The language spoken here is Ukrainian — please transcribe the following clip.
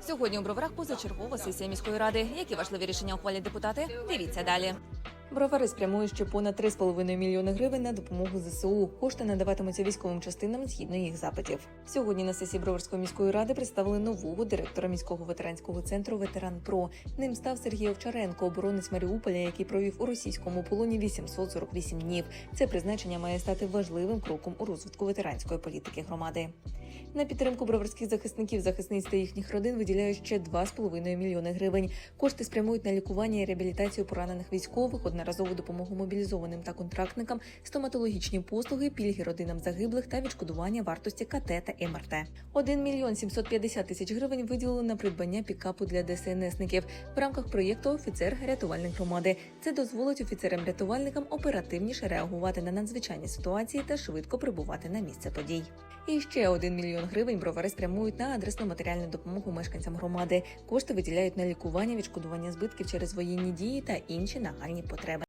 Сьогодні у броварах позачергова сесія міської ради. Які важливі рішення ухвалять депутати? Дивіться далі. Бровари спрямують ще понад 3,5 мільйони гривень на допомогу ЗСУ. Кошти надаватимуться військовим частинам згідно їх запитів. Сьогодні на сесії Броварської міської ради представили нового директора міського ветеранського центру Ветеран Про. Ним став Сергій Овчаренко, оборонець Маріуполя, який провів у російському полоні 848 днів. Це призначення має стати важливим кроком у розвитку ветеранської політики громади. На підтримку броварських захисників, захисниць та їхніх родин виділяють ще 2,5 мільйони гривень. Кошти спрямують на лікування і реабілітацію поранених військових, одноразову допомогу мобілізованим та контрактникам, стоматологічні послуги, пільги родинам загиблих та відшкодування вартості КТ та МРТ. 1 мільйон 750 тисяч гривень виділили на придбання пікапу для ДСНСників в рамках проєкту Офіцер рятувальник громади. Це дозволить офіцерам-рятувальникам оперативніше реагувати на надзвичайні ситуації та швидко прибувати на місце подій. І ще 1 мільйон гривень бровари спрямують на адресну матеріальну допомогу мешканцям громади. Кошти виділяють на лікування, відшкодування збитків через воєнні дії та інші нагальні потреби.